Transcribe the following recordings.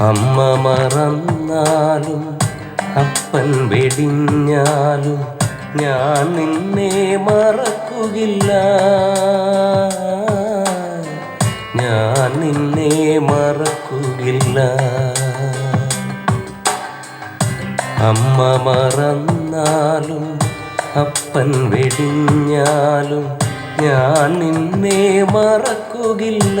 അമ്മ മറന്നാലും അപ്പൻ വെടിഞ്ഞാലും ഞാൻ നിന്നെ മറക്കുകില്ല. ഞാൻ നിന്നെ മറക്കുകില്ല. അമ്മ മറന്നാലും അപ്പൻ വെടിഞ്ഞാലും ഞാൻ നിന്നെ മറക്കുകില്ല.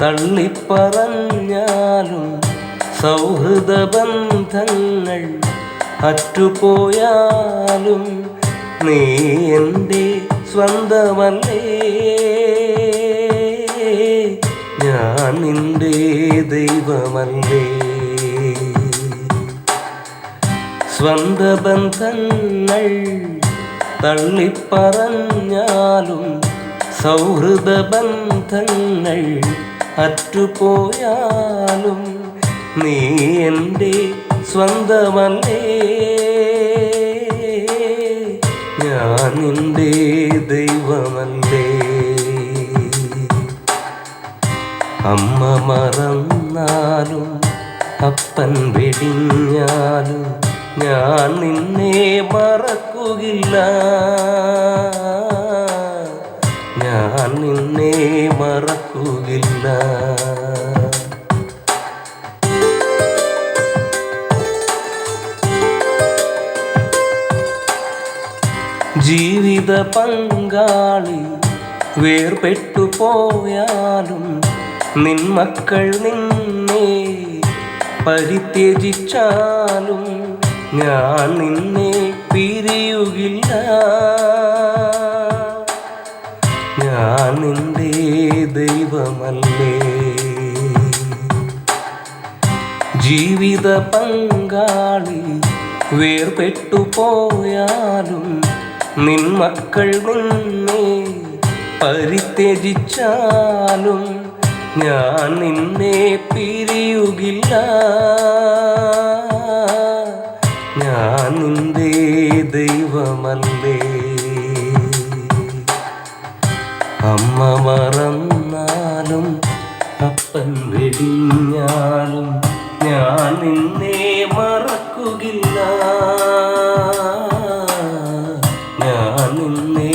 തള്ളിപ്പറഞ്ഞാലും സൗഹൃദ ബന്ധങ്ങൾ അറ്റുപോയാലും നീ എന്റെ സ്വന്തമല്ലേ? ഞാൻ നിന്റെ ദൈവമല്ലേ? സ്വന്ത ബന്ധങ്ങൾ തള്ളിപ്പറഞ്ഞാലും സൗഹൃദ ബന്ധങ്ങൾ അറ്റുപോയാലും നീ എന്റെ സ്വന്തമല്ലേ. ഞാൻ നിന്റെ ദൈവമല്ലേ. അമ്മ മറന്നാലും അപ്പൻ വെടിഞ്ഞാലും ഞാൻ നിന്നെ മറക്കുകില്ല. നിന്നെ മറക്കുകില്ല. ജീവിത പങ്കാളി വേർപെട്ടു പോയാലും നിൻ മക്കൾ നിന്നെ പരിത്യജിച്ചാലും ഞാൻ നിന്നെ പിരിയുകില്ല. ദൈവമല്ലേ? ജീവിത പങ്കാളി വേർപെട്ടു പോയാലും നിൻ മക്കൾ നിന്നെ പരിത്യജിച്ചാലും ഞാൻ നിന്നെ പിരിയുകില്ല. ഞാൻ നിന്റെ ദൈവമല്ലേ? അമ്മ മറന്നാലും അപ്പൻ വെടിഞ്ഞാലും ഞാൻ നിന്നെ മറക്കുകില്ല. ഞാൻ നിന്നെ